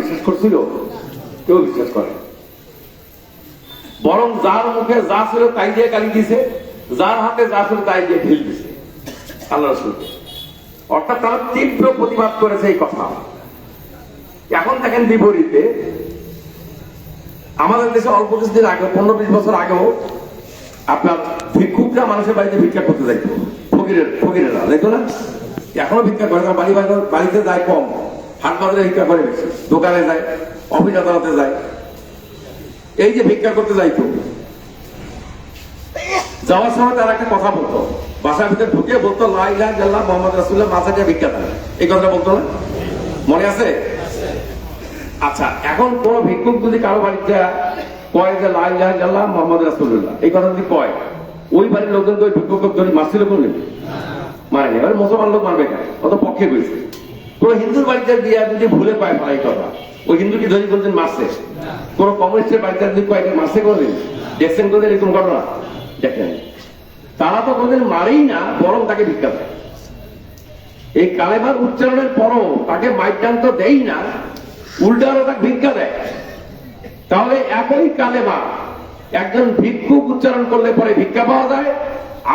বিশ্বাস করছিল? কেউ বিশ্বাস করে বরং যার মুখে যা ছিল তাই দিয়ে গালি দিছে, যার হাতে যা ছিল তাই দিয়ে ঢিল দিছে। আল্লাহ রসুলকে অর্থাৎ তারা তীব্র প্রতিবাদ করেছে এই কথা। এখন দেখেন বিপরীতে, আমাদের দেশে অল্প কিছুদিন আগে, পনেরো বিশ বছর আগেও আপনার ভিক্ষুকরা মানুষের বাড়িতে ভিক্ষা করতে যাইতো। ফকিরের ফকিরেরা দেখো না এখনও ভিক্ষা করে বাড়ি- বাড়িতে যায় কম। হাট বাজারে ভিক্ষা করে দোকানে যায় অফিস আদালতে যায়। এই যে ভিক্ষা করতে যাইতো, যাওয়ার সময় তারা একটা কথা বলতো। বাসার ভিতরে ঢুকে বলতো লাই লাই জাল্লাহ মোহাম্মদ রাসুল্লাহ মাথাটা ভিক্ষা দেয় এই কথাটা বলতো না? মনে আছে? আচ্ছা এখন কোন ভিক্ষুক যদি কারও বাড়িতে কয় যে লাই লাই জাল্লাহ মোহাম্মদ রাসুল্লাহ এই কথা যদি কয়, ওই বাড়ির লোকজন তো ওই ভিক্ষুক মারছিল কোন মানে এবার মুসলমান লোক মারবে কেন? অত পক্ষে কইছে কোন হিন্দুর বাড়িতে দিয়া যদি ভুলে পায় ফেলাই কথা, ওই হিন্দু কি ধরি কোনদিন মারছে। কোন কমিউনিস্টের বাড়িতে যদি কয়েকদিন মারছে কোনদিন? দেখছেন কোনদিন এরকম ঘটনা? দেখেন। তারা তো কোনদিন মারেই না, বরং তাকে ভিক্ষা দেয়। এই কালেমার উচ্চারণের পরও তাকে মাইটান তো দেই না উল্টারও তাকে ভিক্ষা দেয়। তাহলে একই কালেমা, একজন ভিক্ষুক উচ্চারণ করলে পরে ভিক্ষা পাওয়া যায়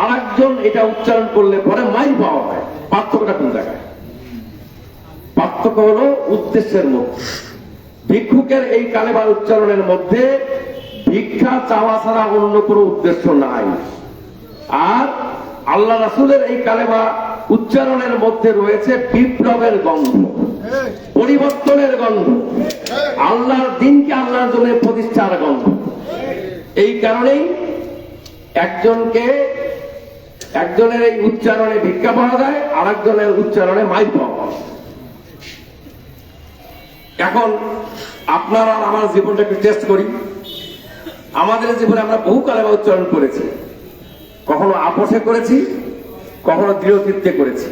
আর একজন এটা উচ্চারণ করলে পরে মাইল পাওয়া যায়। পার্থক্যটা কোন জায়গায়? পার্থক্য হলো উদ্দেশ্যের মধ্যে। ভিক্ষুকের এই কালেমার উচ্চারণের মধ্যে ভিক্ষা চাওয়া ছাড়া অন্য কোনো উদ্দেশ্য নাই। আর আল্লাহ রাসুলের এই কালেমা উচ্চারণের মধ্যে রয়েছে বিপ্লবের গন্ধ, পরিবর্তনের গন্ধ, আল্লাহর দিনকে আল্লাহর জন্য প্রতিষ্ঠার গন্ধ। এই কারণেই একজনকে একজনের এই উচ্চারণে ভিক্ষা পাওয়া যায় আর একজনের উচ্চারণে মাইক পাওয়া যায়। এখন আপনারা আর আমার জীবনটা একটু টেস্ট করি। আমাদের জীবনে আমরা বহু কালেমা উচ্চারণ করেছি। কখনো আপোষে করেছি, কখনো দৃঢ়চিত্তে করেছি।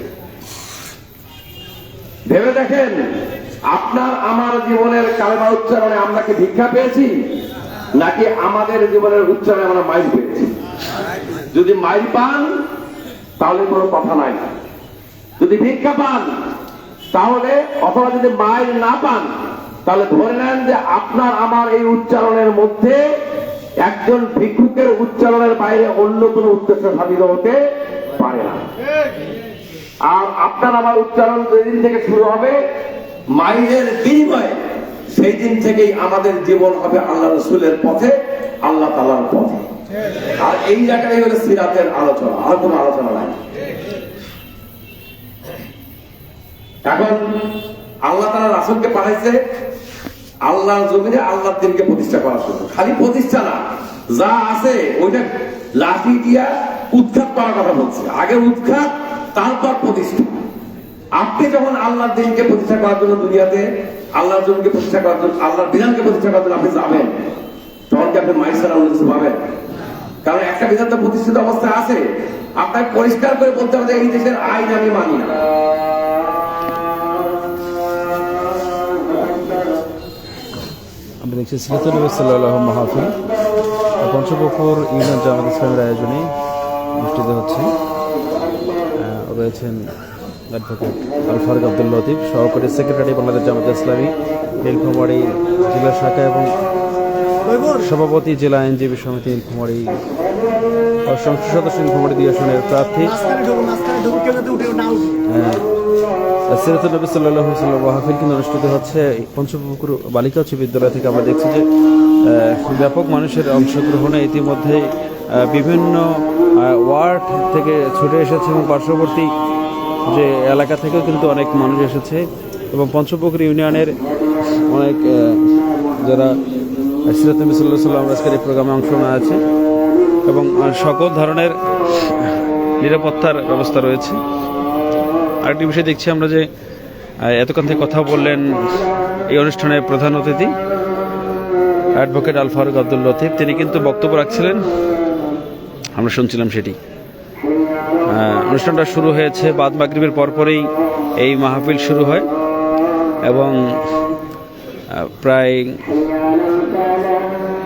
ভেবে দেখেন, আপনার আমার জীবনের কালেমা উচ্চারণে আমরা কি ভিক্ষা পেয়েছি? নাকি আমাদের জীবনের উচ্চারণে আমরা মাইল পেয়েছি? যদি মাইল পান, তাহলে কোনো কথা নাই। যদি ভিক্ষা পান তাহলে অথবা যদি মাইল না পান, তাহলে ধরে নেন যে আপনার আমার এই উচ্চারণের মধ্যে একজন ভিক্ষুকের উচ্চারণের বাইরে অন্য কোনো উদ্দেশ্য সাধিত হতে পারে না। আর আপনার আমার উচ্চারণ যেদিন থেকে শুরু হবে মাইলের বিনিময়ে সেই দিন থেকেই আমাদের জীবন হবে আল্লাহ রসুলের পথে, আল্লাহ তালার পথে। আর এই জায়গাটাই হলো সিরাতের আলোচনা, আর কোনো আলোচনা নাই। এখন আল্লাহ তালা রাসুলকে পাঠাইছে আল্লাহর জমিনে আল্লাহর দিনকে প্রতিষ্ঠা করার জন্য। খালি প্রতিষ্ঠা না, যা আছে ওইটা লাঠি দিয়া উৎখাত করার কথা বলছে। আগে উৎখাত, তারপর প্রতিষ্ঠা। আপনি যখন আল্লাহর দিনকে প্রতিষ্ঠা করার জন্য দুনিয়াতে, আল্লাহর জমিকে প্রতিষ্ঠা করার জন্য, আল্লাহর বিধানকে প্রতিষ্ঠা করার জন্য আপনি যাবেন, তখন কি আপনি মাইর ছাড়া পাবেন? কারণ একটা বিধান তো প্রতিষ্ঠিত অবস্থায় আছে। আপনাকে পরিষ্কার করে বলতে হবে এই দেশের আইন আমি মানি না। আমরা দেখছি সিরাতুল সাল্লাহ মাহফিল। পঞ্চপুকুর ইউনিয়ন জামাত ইসলামের আয়োজনে অনুষ্ঠিত হচ্ছে। রয়েছেন অ্যাডভোকেট আল ফারুক আব্দুল লতিফ সহকারী সেক্রেটারি বাংলাদেশ জামাত ইসলামী নীলফামারী জেলা শাখা এবং সভাপতি জেলা আইনজীবী সমিতি নীলফামারী। সংসদ সদস্য নীলফামারী দুই আসনের প্রার্থী। সিরাতুল নবী সাল্লাহ সাল্লাম কিন্তু অনুষ্ঠিত হচ্ছে পঞ্চপুকুর বালিকা বিদ্যালয় থেকে আমরা দেখছি যে ব্যাপক মানুষের অংশগ্রহণে ইতিমধ্যে বিভিন্ন ওয়ার্ড থেকে ছুটে এসেছে এবং পার্শ্ববর্তী যে এলাকা থেকেও কিন্তু অনেক মানুষ এসেছে এবং পঞ্চপুকুর ইউনিয়নের অনেক যারা সিরাত নবী সাল্লাহ সাল্লাম আজকের এই প্রোগ্রামে অংশ নেওয়া আছে এবং সকল ধরনের নিরাপত্তার ব্যবস্থা রয়েছে। আরেকটি বিষয় দেখছি আমরা যে এতক্ষণ থেকে কথা বললেন এই অনুষ্ঠানের প্রধান অতিথি, অ্যাডভোকেট আল ফারুক আব্দুল লতিফ। তিনি কিন্তু বক্তব্য রাখছিলেন, আমরা শুনছিলাম সেটি। অনুষ্ঠানটা শুরু হয়েছে, বাদ মাগরিবের পরপরেই এই মাহফিল শুরু হয় এবং প্রায়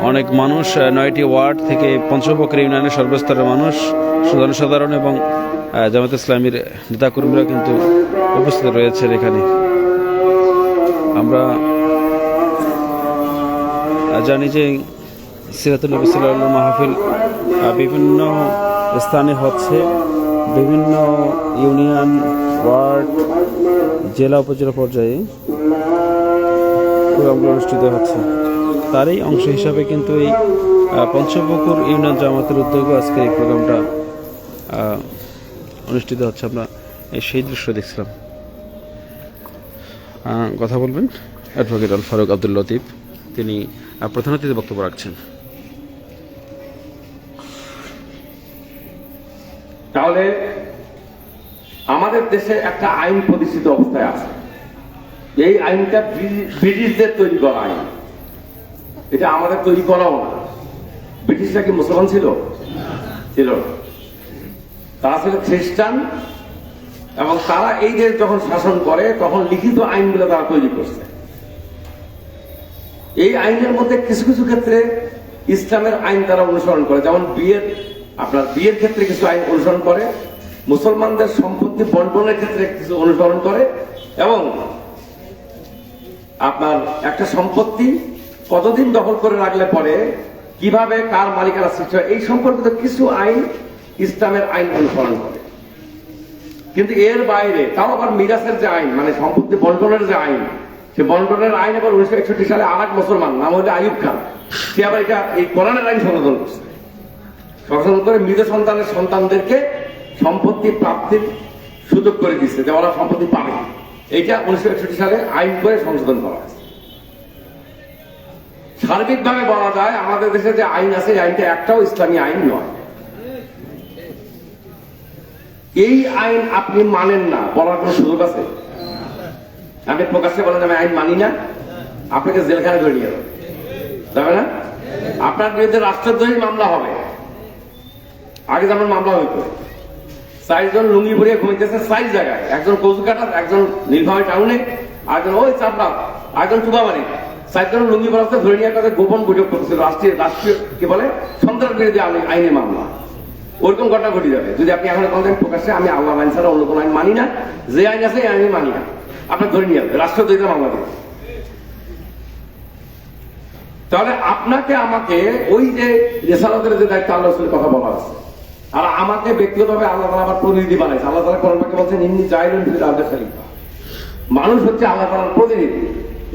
অনেক মানুষ নয়টি ওয়ার্ড থেকে পঞ্চবকর ইউনিয়নের সর্বস্তরের মানুষ, সাধারণ সাধারণ এবং জামাত ইসলামীর নেতাকর্মীরা কিন্তু উপস্থিত রয়েছেন এখানে। আমরা জানি যে সিরাতুল নবী সাল্লাল্লাহু মাহফিল বিভিন্ন স্থানে হচ্ছে। বিভিন্ন ইউনিয়ন, ওয়ার্ড, জেলা, উপজেলা পর্যায়ে প্রোগ্রামগুলো অনুষ্ঠিত হচ্ছে। তারই অংশ হিসাবে কিন্তু এই পঞ্চপুকুর ইউনিয়ন জামাতের উদ্যোগে আজকে এই প্রোগ্রামটা অনুষ্ঠিত হচ্ছে আমরা সেই দৃশ্য দেখছিলাম। কথা বলবেন অ্যাডভোকেট আল ফারুক আব্দুল লতিফ। তিনি প্রধান অতিথি বক্তব্য রাখছেন। তাহলে আমাদের দেশে একটা আইন প্রতিষ্ঠিত অবস্থায় আছে। এই আইনটা ব্রি- ব্রিটিশদের তৈরি করা আইন। এটা আমাদের তৈরি করাও না। ব্রিটিশরা কি মুসলমান ছিল? ছিল না। তারা ছিল খ্রিস্টান এবং তারা এই দেশ যখন শাসন করে, তখন লিখিত আইনগুলো তারা তৈরি করছে। এই আইনের মধ্যে কিছু কিছু ক্ষেত্রে ইসলামের আইন তারা অনুসরণ করে। যেমন বিয়ের, আপনার বিয়ের ক্ষেত্রে কিছু আইন অনুসরণ করে, মুসলমানদের সম্পত্তি বন্টনের ক্ষেত্রে কিছু অনুসরণ করে এবং আপনার একটা সম্পত্তি কতদিন দখল করে রাখলে পরে, কীভাবে কার মালিকানা সৃষ্টি হয়, এই সম্পর্কিত কিছু আইন ইসলামের আইন অনুসরণ করে। কিন্তু এর বাইরে, তাও আবার মিরাসের যে আইন মানে সম্পত্তি বন্টনের যে আইন, সে বন্টনের আইন আবার উনিশশো একষট্টি সালে আর এক মুসলমান, নাম হচ্ছে আইয়ুব খান। সে আবার এটা, এই কোরআনের আইন সংশোধন করছে। সংশোধন করে মৃত সন্তানের সন্তানদেরকে সম্পত্তি প্রাপ্তির সুযোগ করে দিচ্ছে যে ওরা সম্পত্তি পাবে। এইটা উনিশশো একষট্টি সালে আইন করে সংশোধন করা হয়েছে। সার্বিকভাবে বলা যায়, আমাদের দেশে যে আইন আছে, এই আইনটা একটাও ইসলামী আইন নয়। এই আইন আপনি মানেন না, বলার কোন সুযোগ আছে? আপনি প্রকাশ্যে বলেন আমি আইন মানি না, আপনাকে জেলখানে ধরে নিয়ে যাবে। না? আপনার বিরুদ্ধে রাষ্ট্রদ্রোহী মামলা হবে। আগে যেমন মামলা হইতো, চারজন লুঙ্গি ভরিয়ে ঘুমাইতেছে চার জায়গায়, একজন কচুকাটার, একজন নীলফামারী টাউনে, আরেকজন ওই চাপড়া, আরেকজন টুবাবাড়ি চারজন লুঙ্গি ভরাতে ধরে নিয়ে গোপন বৈঠক করতেছিল, রাষ্ট্রীয় রাষ্ট্রীয়, কি বলে সন্ত্রাস বিরোধী আইনে মামলা। ওরকম ঘটনা ঘটে যাবে। যদি আপনি এখন বলেন প্রকাশ্যে আমি আল্লাহ আইন ছাড়া অন্য কোনো আইন মানি না, যে আইন আছে এই আইন মানি না। আপনার ধরে নিয়ে যাবে রাষ্ট্রদ্রোহিতা মামলা দেবে তাহলে আপনাকে আমাকে ওই যে রেসালতের যে দায়িত্ব আল্লাহ রসুলের কথা বলা আছে, আর আমাকে ব্যক্তিগতভাবে আল্লাহ তালা আমার প্রতিনিধি বানাইছে। আল্লাহ তালা কোরআনকে বলছেন ফিল আরদি খলিফা। মানুষ হচ্ছে আল্লাহ তালার প্রতিনিধি।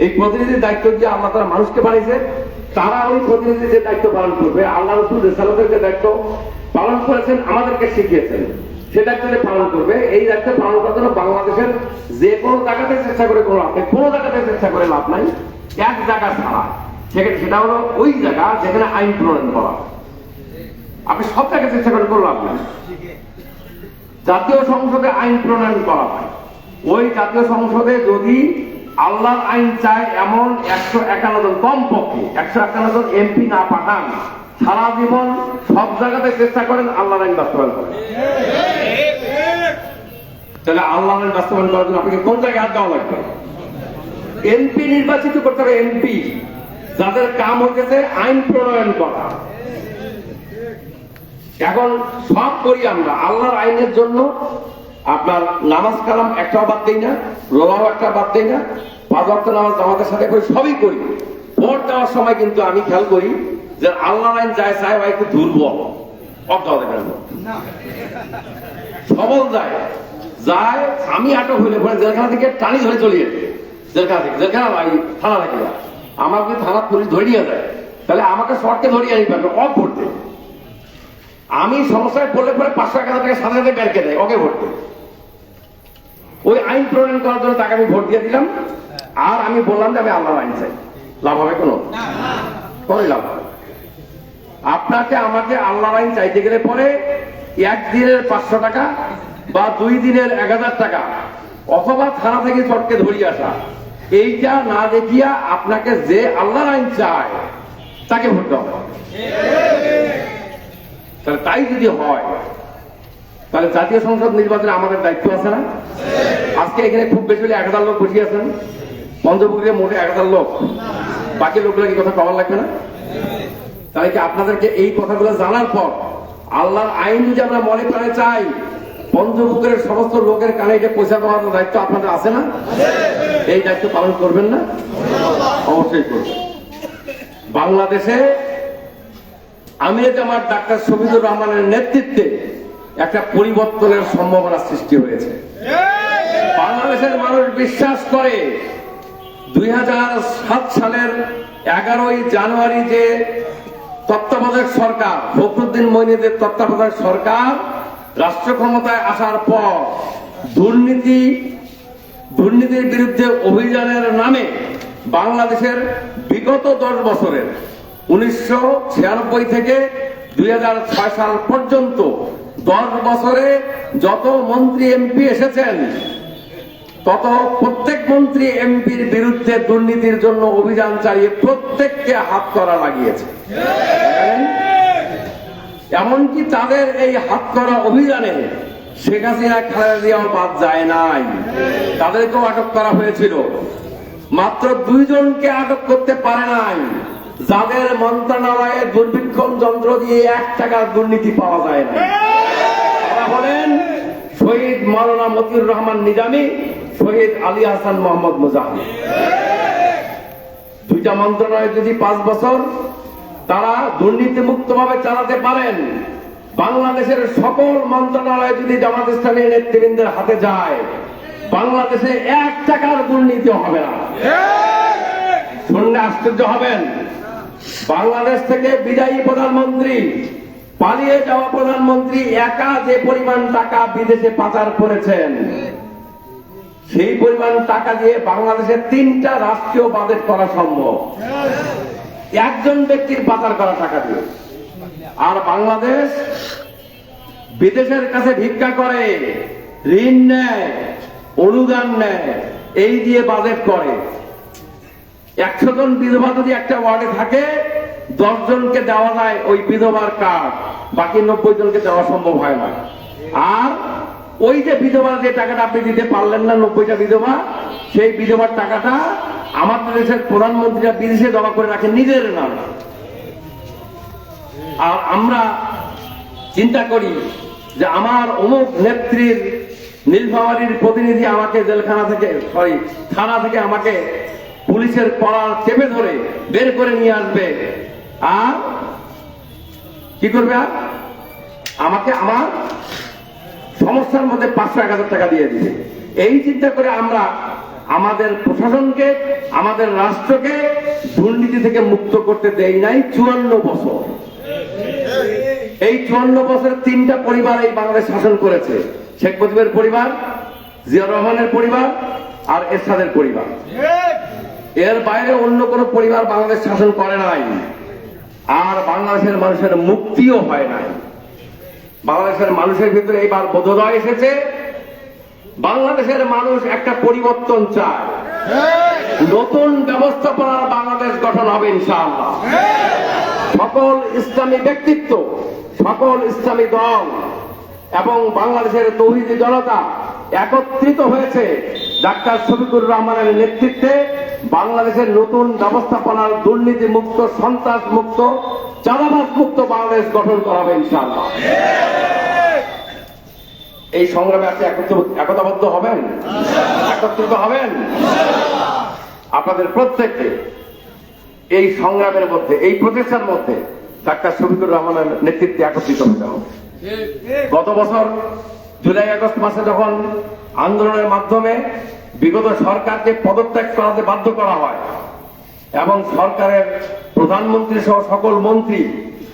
এই প্রতিনিধির দায়িত্ব যে আল্লাহ তালা মানুষকে বানিয়েছে, তারা ওই প্রতিনিধির যে দায়িত্ব পালন করবে। আল্লাহ রসুল রেসালতের যে দায়িত্ব পালন করেছেন, আমাদেরকে শিখিয়েছেন। সে দায়িত্ব যে পালন করবে। এই দায়িত্ব পালন করার জন্য বাংলাদেশের যে কোনো জায়গাতে চেষ্টা করে কোনো লাভ নেই। কোনো জায়গাতে চেষ্টা করে লাভ নাই। এক জায়গা ছাড়া। সেখানে সেটা হলো ওই জায়গা যেখানে আইন প্রণয়ন করা। আপনি সব জায়গায় চেষ্টা করে কোনো লাভ নেই। জাতীয় সংসদে আইন প্রণয়ন করা হয়। ওই জাতীয় সংসদে যদি আল্লাহর আইন চায়, এমন একশো একান্ন জন কম পক্ষে একশো একান্ন জন এমপি না পাঠান সারা জীবন সব জায়গাতে চেষ্টা করেন আল্লাহর আইন বাস্তবায়ন করেন তাহলে আল্লাহর আইন বাস্তবায়ন করার জন্য আপনাকে কোন জায়গায় হাত দেওয়া লাগবে? এমপি নির্বাচিত করতে হবে এমপি। যাদের কাম হচ্ছে আইন প্রণয়ন করা। এখন সব করি আমরা। আল্লাহর আইনের জন্য আপনার নামাজ কালাম একটাও বাদ দেই না রোলাও একটা বাদ দেই না, পাঁচ নামাজ জামাতের সাথে করি, সবই করি। ভোট দেওয়ার সময় কিন্তু আমি খেয়াল করি যে আল্লাহর আইন যায় চায় ভাই একটু দুর্বল অর্থাৎ সবল যায়। যায় আমি আটক হইলে পরে জেলখানা থেকে টানি ধরে চলে যেতে। জেলখানা থেকে। জেলখানা ভাই থানা থেকে। যদি থানা পুলিশ ধরে নিয়ে যায় তাহলে আমাকে শর্টকে ধরিয়ে আনি পারবে অফ করতে আমি সমস্যায় পড়লে পরে পাঁচশো টাকা সাথে সাথে ব্যাংকে দেয় ওকে দেয় ওই আইন প্রণয়ন করার জন্য তাকে আমি ভোট দিয়ে দিলাম। আর আমি বললাম যে আমি আল্লাহ আইন চাই। লাভ হবে কোনো? কোনো লাভ হবে। আপনাকে আমাকে আল্লাহ আইন চাইতে গেলে পরে একদিনের পাঁচশো টাকা বা দুই দিনের এক হাজার টাকা অথবা থানা থেকে চটকে ধরিয়ে আসা। এইটা না দেখিয়া আপনাকে যে আল্লাহর আইন চায়, তাকে ভোট হবে। তাহলে তাই যদি হয়, তাহলে জাতীয় সংসদ নির্বাচনে আমাদের দায়িত্ব আছে না? আজকে এখানে খুব বেশি হলে এক হাজার লোক বসে আছেন। পঞ্চপুকুরে মোটে এক হাজার লোক। বাকি লোকগুলো কি কথা পাওয়ার লাগবে না? তাহলে কি আপনাদেরকে এই কথাগুলো জানার পর আল্লাহর আইন যদি আমরা মনে প্রাণে চাই পঞ্চপুকুরের সমস্ত লোকের কানে এটা পয়সা দেওয়ার দায়িত্ব আপনাদের আছে না? এই দায়িত্ব পালন করবেন না? অবশ্যই করবেন বাংলাদেশে আমির জামাত ডাক্তার শফিদুর রহমানের নেতৃত্বে একটা পরিবর্তনের সম্ভাবনা সৃষ্টি হয়েছে। বাংলাদেশের মানুষ বিশ্বাস করে, দুই হাজার সাত সালের এগারোই জানুয়ারি যে তত্ত্বাবধায়ক সরকার, ফখরুদ্দিন মইনিদের তত্ত্বাবধায়ক সরকার রাষ্ট্র ক্ষমতায় আসার পর দুর্নীতি, দুর্নীতির বিরুদ্ধে অভিযানের নামে বাংলাদেশের বিগত দশ বছরের উনিশশো ছিয়ানব্বই থেকে দুই হাজার ছয় সাল পর্যন্ত দশ বছরে যত মন্ত্রী এমপি এসেছেন, তত প্রত্যেক মন্ত্রী এমপির বিরুদ্ধে দুর্নীতির জন্য অভিযান চালিয়ে প্রত্যেককে হাত করা লাগিয়েছে? এমনকি তাদের এই হাত করা অভিযানে শেখ হাসিনা, খালেদা জিয়াও বাদ যায় নাই। তাদেরকেও আটক করা হয়েছিল। মাত্র দুইজনকে আটক করতে পারে নাই। যাদের মন্ত্রণালয়ে দুর্ভিক্ষণ যন্ত্র দিয়ে এক টাকার দুর্নীতি পাওয়া যায় না তারা হলেন শহীদ মাওলানা মতিউর রহমান নিজামী, শহীদ আলী হাসান মোহাম্মদ মুজাহিদ। দুইটা মন্ত্রণালয় যদি পাঁচ বছর তারা দুর্নীতি মুক্ত ভাবে চালাতে পারেন। বাংলাদেশের সকল মন্ত্রণালয় যদি জামাত ইসলামী নেতৃবৃন্দের হাতে যায়, বাংলাদেশে এক টাকার দুর্নীতি হবে না। শুনলে আশ্চর্য হবেন, বাংলাদেশ থেকে বিদায়ী প্রধানমন্ত্রী, পালিয়ে যাওয়া প্রধানমন্ত্রী একা যে পরিমাণ টাকা বিদেশে পাচার করেছেন, সেই পরিমাণ টাকা দিয়ে বাংলাদেশের তিনটা রাষ্ট্রীয় বাজেট করা সম্ভব। একজন ব্যক্তির পাচার করা টাকা দিয়ে। আর বাংলাদেশ বিদেশের কাছে ভিক্ষা করে, ঋণ নেয়, অনুদান নেয়, এই দিয়ে বাজেট করে। একশো জন বিধবা যদি একটা ওয়ার্ডে থাকে, দশ জনকে দেওয়া যায় ওই বিধবার কার্ড, বাকি নব্বই জনকে দেওয়া সম্ভব হয় না। আর ওই যে বিধবার যে টাকাটা আপনি দিতে পারলেন না, নব্বইটা বিধবা, সেই বিধবার টাকাটা আমাদের দেশের প্রধানমন্ত্রীরা বিদেশে জমা করে রাখেন নিজের নাম। আর আমরা চিন্তা করি যে আমার অমুক নেত্রীর নীলফামারীর প্রতিনিধি আমাকে জেলখানা থেকে সরি থানা থেকে আমাকে পুলিশের কলার চেপে ধরে বের করে নিয়ে আসবে। আর কি করবে আমাকে আমার সমস্যার মধ্যে পাঁচশো এক হাজার টাকা দিয়ে দিবে। এই চিন্তা করে আমরা আমাদের প্রশাসনকে, আমাদের রাষ্ট্রকে দুর্নীতি থেকে মুক্ত করতে দেয় নাই চুয়ান্ন বছর। এই চুয়ান্ন বছর তিনটা পরিবার এই বাংলাদেশ শাসন করেছে। শেখ মুজিবের পরিবার জিয়া রহমানের পরিবার আর এরশাদের পরিবার। এর বাইরে অন্য কোনো পরিবার বাংলাদেশ শাসন করে নাই। আর বাংলাদেশের মানুষের মুক্তিও হয় নাই। বাংলাদেশের মানুষের ভিতরে এইবার বোধোদয় এসেছে। বাংলাদেশের মানুষ একটা পরিবর্তন চায়। নতুন ব্যবস্থাপনার বাংলাদেশ গঠন হবে ইনশাআল্লাহ। সকল ইসলামী ব্যক্তিত্ব সকল ইসলামী দল এবং বাংলাদেশের তৌহিদি জনতা একত্রিত হয়েছে ডাক্তার শফিকুর রহমানের নেতৃত্বে বাংলাদেশের নতুন ব্যবস্থাপনার দুর্নীতি মুক্ত সন্ত্রাস মুক্ত চাঁদাবাস মুক্ত বাংলাদেশ গঠন করা হবে ইনশাআল্লাহ। এই সংগ্রামে আপনি একতাবদ্ধ হবেন? একত্রিত হবেন? আপনাদের প্রত্যেককে এই সংগ্রামের মধ্যে, এই প্রচেষ্টার মধ্যে ডাক্তার শফিকুর রহমানের নেতৃত্বে একত্রিত হতে হবে। গত বছর জুলাই, আগস্ট মাসে যখন আন্দোলনের মাধ্যমে বিগত সরকারকে পদত্যাগ করাতে বাধ্য করা হয় এবং সরকারের প্রধানমন্ত্রী সহ সকল মন্ত্রী,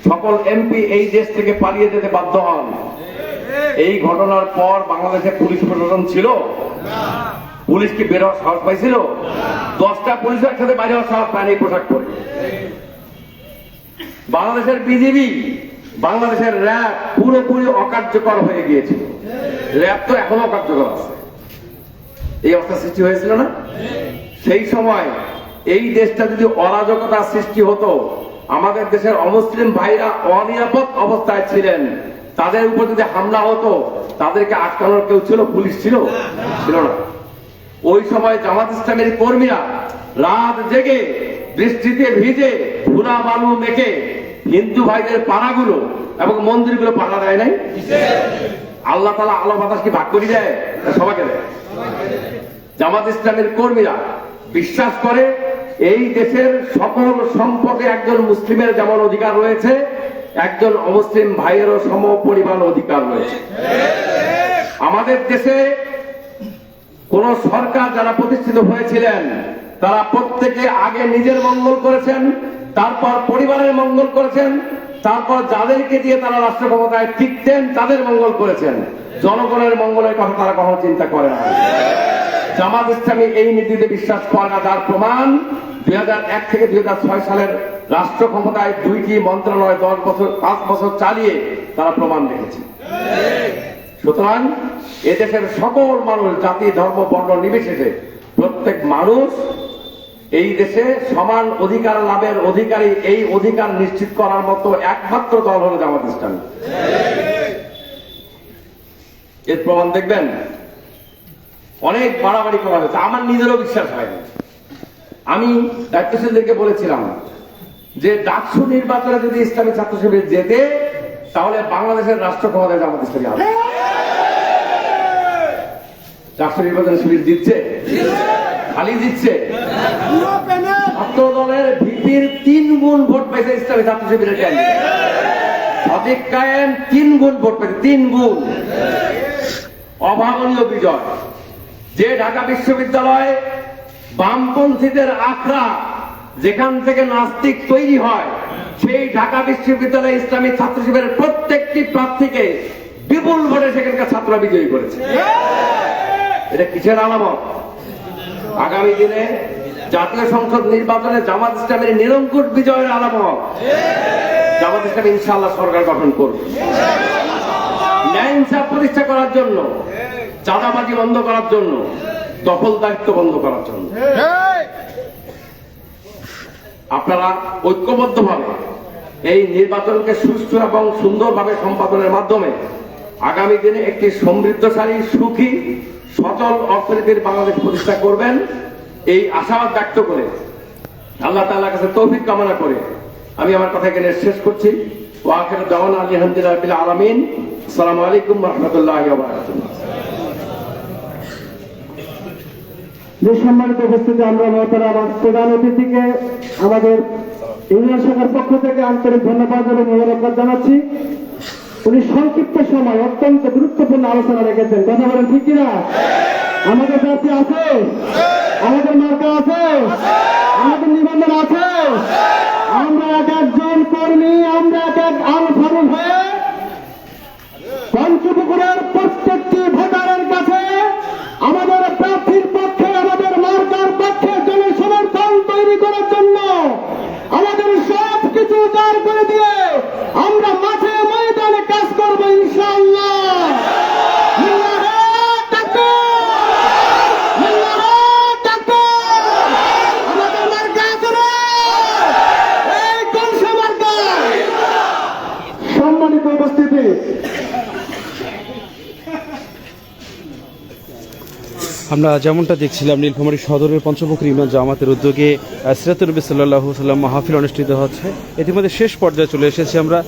সকল এমপি এই দেশ থেকে পালিয়ে যেতে বাধ্য হন এই ঘটনার পর বাংলাদেশে পুলিশ প্রশাসন ছিল? পুলিশ কি বের হওয়ার সাহস পাইছিল? দশটা পুলিশ একসাথে বাইরে হওয়ার সাহস পায়নি পোশাক পরে। বাংলাদেশের বিজিবি, বাংলাদেশের র্যাব পুরোপুরি অকার্যকর হয়ে গিয়েছিল র্যাব তো এখনও অকার্যকর আছে। এই অবস্থা সৃষ্টি হয়েছিল না? সেই সময় এই দেশটা যদি অরাজকতা সৃষ্টি হতো, আমাদের দেশের অমুসলিম ভাইরা অনিরাপদ অবস্থায় ছিলেন। তাদের উপর যদি হামলা হতো, তাদেরকে আটকানোর কেউ ছিল? পুলিশ ছিল? ছিল না। ওই সময় জামাত ইসলামের কর্মীরা রাত জেগে বৃষ্টিতে ভিজে ধুলা বালু মেখে হিন্দু ভাইদের পাড়াগুলো এবং মন্দিরগুলো পাড়া দেয় নাই? আল্লাহ তালা আলো বাতাস কি ভাগ করে দেয়? সবাইকে দেয়। জামাত ইসলামের কর্মীরা বিশ্বাস করে, এই দেশের সকল সম্পদে একজন মুসলিমের যেমন অধিকার রয়েছে একজন অমুসলিম ভাইয়েরও সম পরিমাণ অধিকার রয়েছে। আমাদের দেশে কোন সরকার যারা প্রতিষ্ঠিত হয়েছিলেন, তারা প্রত্যেকে আগে নিজের মঙ্গল করেছেন, তারপর পরিবারের মঙ্গল করেছেন, তারপর যাদেরকে দিয়ে তারা রাষ্ট্র ক্ষমতায় টিকতেন, তাদের মঙ্গল করেছেন। জনগণের মঙ্গলের কথা তারা কখনো চিন্তা করে না। জামাত ইসলামী এই নীতিতে বিশ্বাস করে না, যার প্রমাণ দুই থেকে দুই হাজার ছয় সালের রাষ্ট্র ক্ষমতায় দুইটি মন্ত্রণালয় দশ বছর, পাঁচ বছর চালিয়ে তারা প্রমাণ রেখেছে সুতরাং এদেশের সকল মানুষ, জাতি, ধর্ম, বর্ণ নির্বিশেষে প্রত্যেক মানুষ এই দেশে সমান অধিকার লাভের অধিকারী, এই অধিকার নিশ্চিত করার মতো একমাত্র দল হল জামাত ইসলামী। এর প্রমাণ দেখবেন, অনেক বাড়াবাড়ি করা হয়েছে। আমার নিজেরও বিশ্বাস হয়নি। আমি দায়িত্বশীলদেরকে বলেছিলাম যে ডাকসু নির্বাচনে যদি ইসলামী ছাত্র শিবির যেতে তাহলে বাংলাদেশের রাষ্ট্র ক্ষমতায় জামাত ইসলামী হবে রাষ্ট্র নির্বাচনে শিবির দিচ্ছে খালি দিচ্ছে ছাত্র দলের ভিপির তিন গুণ ভোট পেয়েছে ইসলামী ছাত্র শিবিরের ক্যান্ডিডেট সদিক কায়েম তিন গুণ ভোট পেয়েছে তিন গুণ অভাবনীয় বিজয়। যে ঢাকা বিশ্ববিদ্যালয় বামপন্থীদের আখড়া যেখান থেকে নাস্তিক তৈরি হয়, সেই ঢাকা বিশ্ববিদ্যালয় ইসলামী ছাত্র শিবিরের প্রত্যেকটি প্রার্থীকে বিপুল ভোটে সেখানকার ছাত্ররা বিজয়ী করেছে। এটা কিসের আলামত? আগামী দিনে জাতীয় সংসদ নির্বাচনে জামাত ইসলামের নিরঙ্কুট বিজয়ের আলামত। জামাত ইসলাম ইনশাআল্লাহ সরকার গঠন করবে। ন্যায় ইনসাফ প্রতিষ্ঠা করার জন্য, চাঁদাবাজি বন্ধ করার জন্য দখল দায়িত্ব বন্ধ করার জন্য। আপনারা ঐক্যবদ্ধভাবে এই নির্বাচনকে সুষ্ঠু এবং সুন্দরভাবে সম্পাদনের মাধ্যমে আগামী দিনে একটি সমৃদ্ধশালী সুখী সচল অর্থনীতির বাংলাদেশ প্রতিষ্ঠা করবেন এই আশাবাদ ব্যক্ত করে আল্লাহ তাআলার কাছে তৌফিক কামনা করে আমি আমার কথা এখানে শেষ করছি। ওয়াখির দাওয়ান আলহামদুলিল্লাহ আলামিন। আসসালামু আলাইকুম রহমতুল্লাহ যে সম্মানিত উপস্থিতি আমরা আমার প্রধান অতিথিকে, আমাদের ইউনিয়ন শাখার পক্ষ থেকে আন্তরিক ধন্যবাদ এবং মোবারকবাদ জানাচ্ছি। উনি সংক্ষিপ্ত সময়, অত্যন্ত গুরুত্বপূর্ণ আলোচনা রেখেছেন। কথা বলেন ঠিক কিনা? আমাদের জাতি আছে? আমাদের মার্কা আছে? আমরা যেমনটা দেখছিলাম, নীলফামারী সদরের পঞ্চমুখী ইউনিয়ন জামাতের উদ্যোগে নবী সাল্লাহ সাল্লাম মাহফিল অনুষ্ঠিত হচ্ছে। ইতিমধ্যে শেষ পর্যায়ে চলে এসেছি আমরা।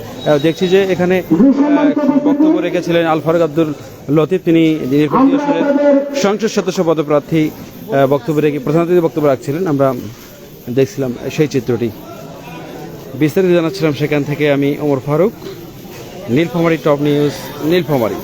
দেখছি যে এখানে বক্তব্য রেখেছিলেন আলফারুক আব্দুল লতিফ। তিনি সংসদ সদস্য পদপ্রার্থী বক্তব্য রেখে, প্রধান অতিথি বক্তব্য রাখছিলেন। আমরা দেখছিলাম সেই চিত্রটি। বিস্তারিত জানাচ্ছিলাম সেখান থেকে আমি ওমর ফারুক, নীলফামারী টপ নিউজ, নীলফামারী।